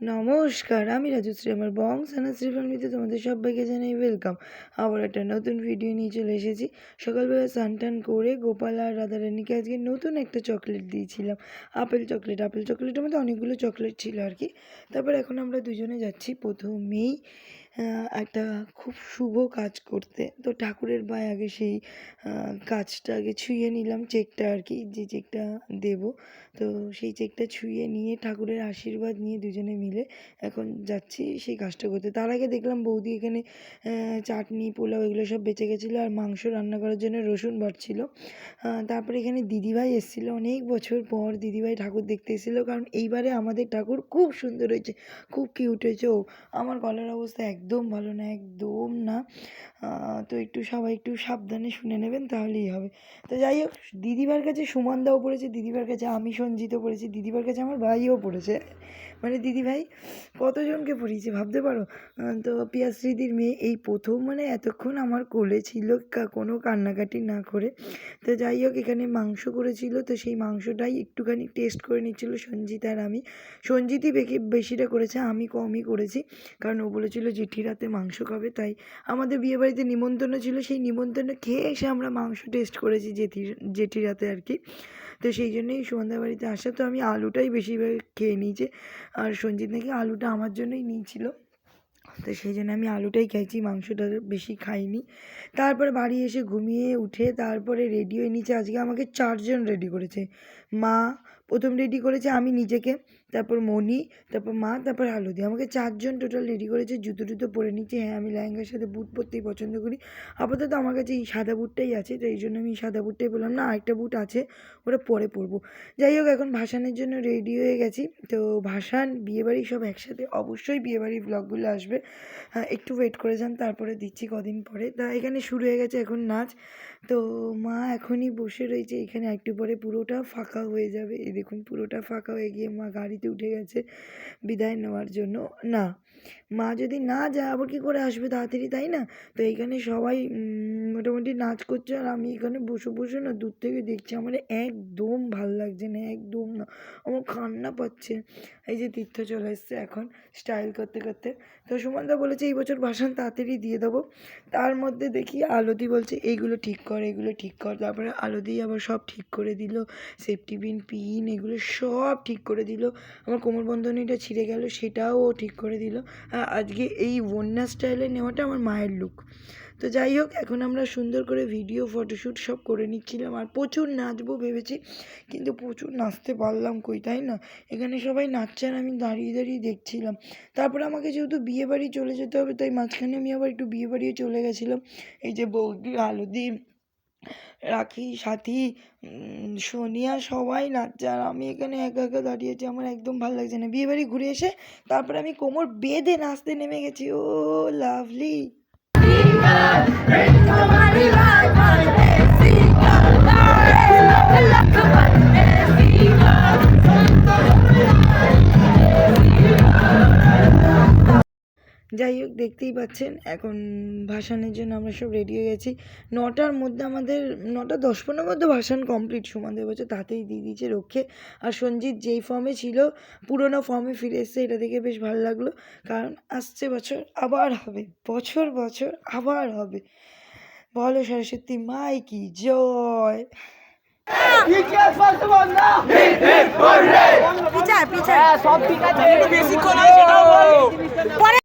নমস্কার, আমি রাজশ্রী আমার বং সানাশ্রী ফ্যামিলিতে তোমাদের সবাইকে জানাই ওয়েলকাম। আবার একটা নতুন ভিডিও নিয়ে চলে এসেছি। সকালবেলা স্নান করে গোপাল আর রাধারানীকে আজকে নতুন একটা চকলেট দিয়েছিলাম। আপেল চকলেট, আপেল চকলেটের মধ্যে অনেকগুলো চকলেট ছিল আর কি। তারপর এখন আমরা দুজনে যাচ্ছি প্রথমেই একটা খুব শুভ কাজ করতে। তো ঠাকুরের পায়ে আগে সেই কাজটা আগে ছুঁয়ে নিলাম চেকটা আর কি যে চেকটা দেব। তো সেই চেকটা ছুঁয়ে নিয়ে ঠাকুরের আশীর্বাদ নিয়ে দুজনে মিলে এখন যাচ্ছি সেই কাজটা করতে। তার আগে দেখলাম বৌদি এখানে চাটনি পোলাও এগুলো সব বেঁচে গেছিল আর মাংস রান্না করার জন্য রসুন বাটছিল। আহ, তারপরে এখানে দিদিভাই এসেছিল। অনেক বছর পর দিদিভাই ঠাকুর দেখতে এসেছিল কারণ এইবারে আমাদের ঠাকুর খুব সুন্দর হয়েছে খুব কিউট হয়েছে। ও আমার গলার অবস্থা একদম ভালো না, একদম না। তো একটু সবাই একটু সাবধানে শুনে নেবেন, তাহলেই হবে। তো যাই হোক, দিদিভার কাছে সুমনদাও পড়েছে, দিদিভার কাছে আমি সঞ্জিতও পড়েছি, দিদিভার কাছে আমার ভাইও পড়েছে। মানে দিদিভাই কতজনকে পড়িয়েছে ভাবতে পারো? তো পিয়াশ্রীদির মেয়ে, এই প্রথম মানে এতক্ষণ আমার কোলে ছিল কোনো কান্নাকাটি না করে। তো যাই হোক, এখানে মাংস করেছিল, তো সেই মাংসটাই একটুখানি টেস্ট করে নিচ্ছিল সঞ্জিত আর আমি। সঞ্জিতই বেশি, বেশিটা করেছে, আমি কমই করেছি। কারণ ও বলেছিল জেঠির রাতে মাংস খাবে, তাই আমাদের বিয়েবাড়িতে নিমন্ত্রণ ছিল। সেই নিমন্ত্রণ খেয়ে এসে আমরা মাংস টেস্ট করেছি জেঠির জেঠির রাতে আর কি তো সেই জন্যই সুমনদার বাড়িতে আসা, তো আমি আলুটাই বেশিরভাগ খেয়ে নিয়েছি। আর সঞ্জিত নাকি আলুটা আমার জন্যই নিয়েছিল। তো সেই জন্য আমি আলুটাই খাইছি, মাংসটা বেশি খাইনি। তারপরে বাড়ি এসে ঘুমিয়ে উঠে তারপরে রেডি হয়ে নিচে আজকে আমাকে চারজন রেডি করেছে। মা প্রথম রেডি করেছে আমি নিজেকে। তারপর মণি, তারপর মা, তারপর আলুদি আমাকে চারজন টোটাল রেডি করেছে, জুতো টুতো পরে নিচ্ছে। হ্যাঁ আমি লেহেঙ্গার সাথে বুট পরতেই পছন্দ করি। আপাতত আমার কাছে এই সাদা বুটটাই আছে, তো এই জন্য আমি সাদা বুটটাই বললাম, না, আরেকটা বুট আছে, ওটা পরে পরবো। যাই হোক, এখন ভাসানের জন্য রেডি হয়ে গেছি। তো ভাসান, বিয়েবাড়ি সব একসাথে, অবশ্যই বিয়েবাড়ির ব্লগগুলো আসবে। একটু ওয়েট করে যান, তারপরে দিচ্ছি কদিন পরে। তা এখানে শুরু হয়ে গেছে এখন নাচ। তো মা এখনই বসে রয়েছে, এখানে একটু পরে পুরোটা ফাঁকা হয়ে যাবে। এই দেখুন, পুরোটা ফাঁকা হয়ে গিয়ে মা গাড়িতে উঠে গেছে। বিদায় নেওয়ার জন্য। না মা যদি না যায়, আবার কী করে আসবে তাড়াতাড়ি, তাই না? তো এইখানে সবাই মোটামুটি নাচ করছে আর আমি এখানে বসে বসে না দূর থেকে দেখছি। আমার একদম ভালো লাগছে না, একদম না। আমার কান্না পাচ্ছে। এই যে তীর্থ চলে এসছে এখন স্টাইল করতে করতে। তো সুমনদা বলেছে, এই বছর ভাসান তাড়াতাড়ি দিয়ে দেবো। তার মধ্যে দেখি আলতি বলছে, এইগুলো ঠিক কর এগুলো ঠিক কর। তারপরে আলতি আবার সব ঠিক করে দিল। সেফটি পিন পিন এগুলো সব ঠিক করে দিল। আমার কোমরবন্ধনীটা ছিঁড়ে গেল, সেটাও ঠিক করে দিল। আজকে এই বন্যা স্টাইলে নেওয়াটা আমার মায়ের লুক তো যাই হোক, এখন আমরা সুন্দর করে ভিডিও ফটোশ্যুট সব করে নিচ্ছিলাম। আর প্রচুর নাচবো ভেবেছি, কিন্তু প্রচুর নাচতে পারলাম কই, তাই না? এখানে সবাই নাচছে আর আমি দাঁড়িয়ে দাঁড়িয়ে দেখছিলাম। তারপরে আমাকে যেহেতু বিয়ে বাড়ি চলে যেতে হবে, তাই মাঝখানে আমি আবার একটু বিয়ে বাড়িও চলে গেছিলাম। এই যে বৌদি, আলদি রাখি সাথী সোনিয়া সবাই নাচছে আর আমি এখানে একা একা দাঁড়িয়েছি আমার একদম ভালো লাগছে না বিয়ে বাড়ি ঘুরে এসে তারপরে আমি কোমর বেঁধে নাচতে নেমে গেছি ও লাভলি যাই হোক দেখতেই পাচ্ছেন এখন ভাসানের জন্য আমরা সব রেডি হয়ে গেছি। নটার মধ্যে আমাদের নটা দশ পনেরোর মধ্যে ভাসান কমপ্লিট সুমানদের বছর তাতেই দিয়ে দিয়েছে রক্ষে। আর সঞ্জিত যেই ফর্মে ছিল পুরোনো ফর্মে ফিরে এসছে এটা দেখে বেশ ভালো লাগল। কারণ আসছে বছর আবার হবে বছর বছর আবার হবে। বলো সরস্বতী মাই কি জয়। পিছায় সব ঠিক আছে বেশিক্ষণ হয় সেটাও বল। পরে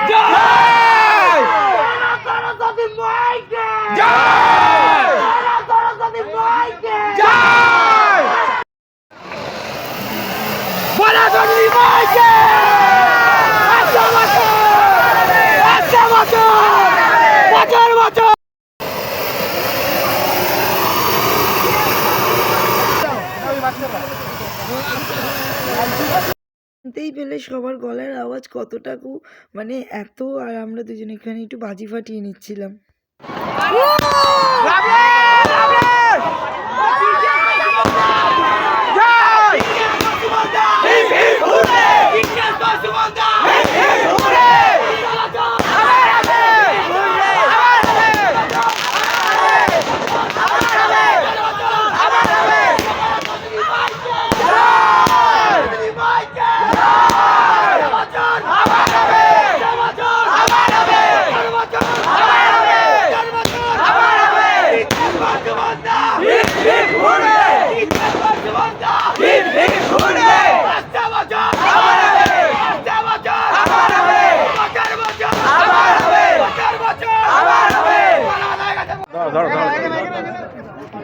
সরস্বতী মাইকে জয় সরস্বতী মাইকে জয় বলা সরস্বতী মাইকে একশো বছর একশো বছর বছর বছর শুনতেই পেলে সবার গলার আওয়াজ কতটাকু মানে এত, আর আমরা দুজনে এখানে একটু বাজি ফাটিয়ে নিচ্ছিলাম। আরে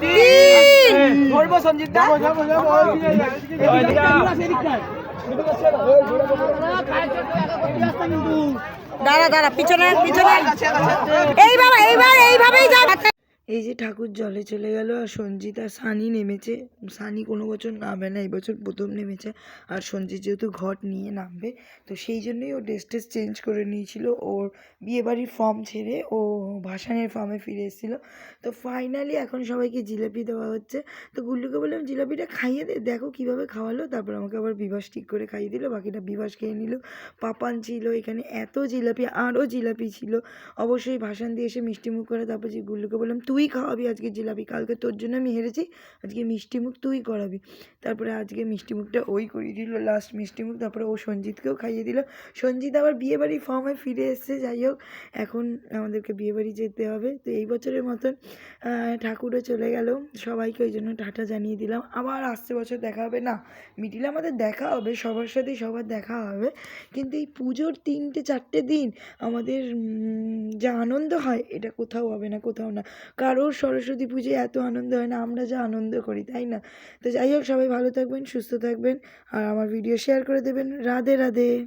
তিন দাঁড়া দাঁড়া পিছনে পিছনে। এই বাবা এই যা এই যে ঠাকুর জলে চলে গেল আর সঞ্জিত আর সানি নেমেছে। সানি কোনো বছর নামে না, এই বছর প্রথম নেমেছে। আর সঞ্জিত যেহেতু ঘট নিয়ে নামবে, তো সেই জন্যই ও ড্রেস টেস চেঞ্জ করে নিয়েছিল। ওর বিয়েবাড়ির ফর্ম ছেড়ে ও ভাসানের ফর্মে ফিরে এসেছিল। তো ফাইনালি এখন সবাইকে জিলাপি দেওয়া হচ্ছে। তো গুল্লুকে বললাম, জিলাপিটা খাইয়ে দে, দেখো কীভাবে খাওয়ালো। তারপর আমাকে আবার বিবাস ঠিক করে খাইয়ে দিল। বাকিটা বিবাস খেয়ে নিল। পাপান ছিল এখানে, এত জিলাপি আরও জিলাপি ছিল। অবশ্যই ভাসান দিয়ে এসে মিষ্টিমুখ করে তারপর যে গুল্লুকে বললাম, তুই খাওয়াবি আজকে জিলাপি, কালকে তোর জন্য আমি হেরেছি, আজকে মিষ্টিমুখ তুই করাবি। তারপরে আজকে মিষ্টিমুখটা ওই করিয়ে দিল লাস্ট মিষ্টিমুখ তারপরে ও সঞ্জিতকেও খাইয়ে দিল। সঞ্জিত আবার বিয়েবাড়ি ফর্মে ফিরে এসছে, যাই হোক, এখন আমাদেরকে বিয়েবাড়ি যেতে হবে। তো এই বছরের মতন ঠাকুরও চলে গেল, সবাইকে ওই জন্য টাটা জানিয়ে দিলাম। আবার আসছে বছর দেখা হবে, না মিডিলে আমাদের দেখা হবে, সবার সাথেই সবার দেখা হবে। কিন্তু এই পুজোর তিনটে, চারটে দিন আমাদের যা আনন্দ হয়, এটা কোথাও হবে না, কোথাও না। কারোর সরস্বতী পুজোয় এত আনন্দ হয় না, আমরা যা আনন্দ করি, তাই না? তো যাই হোক, সবাই ভালো থাকবেন, সুস্থ থাকবেন, আর আমার ভিডিও শেয়ার করে দেবেন। রাধে রাধে।